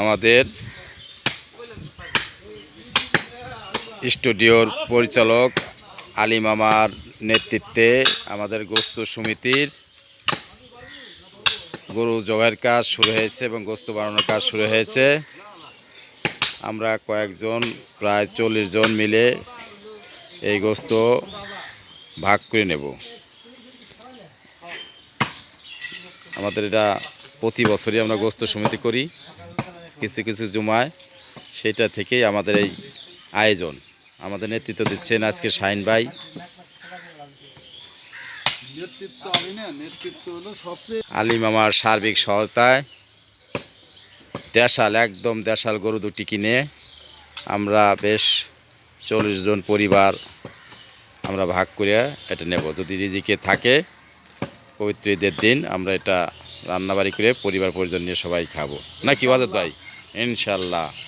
আমাদের স্টুডিওর পরিচালক আলী মামার নেতৃত্বে আমাদের গোস্ত সমিতির গরু জবাইয়ের কাজ শুরু হয়েছে এবং গোস্ত বানানোর কাজ শুরু হয়েছে। আমরা কয়েকজন, প্রায় চল্লিশ জন মিলে এই গোস্ত ভাগ করে নেব। আমাদের এটা প্রতি বছরই আমরা গোস্ত সমিতি করি। কিছু কিছু জমায় সেটা থেকেই আমাদের এই আয়োজন। আমাদের নেতৃত্ব দিচ্ছেন আজকে শাহিন ভাই। আলিম আমি না নেতৃত্ব হলো সবচেয়ে আলী মামার সার্বিক সহায়তায় দেশাল একদম দেশাল গরু দুটি কিনে আমরা বেশ চল্লিশ জন পরিবার আমরা ভাগ করে এটা নেব। যদি রিজিকে থাকে পবিত্র ঈদের দিন আমরা এটা রান্নাবাড়ি করে পরিবার পরিজন নিয়ে সবাই খাব। নাকি ওয়াজেদ ভাই? ইনশাল্লাহ।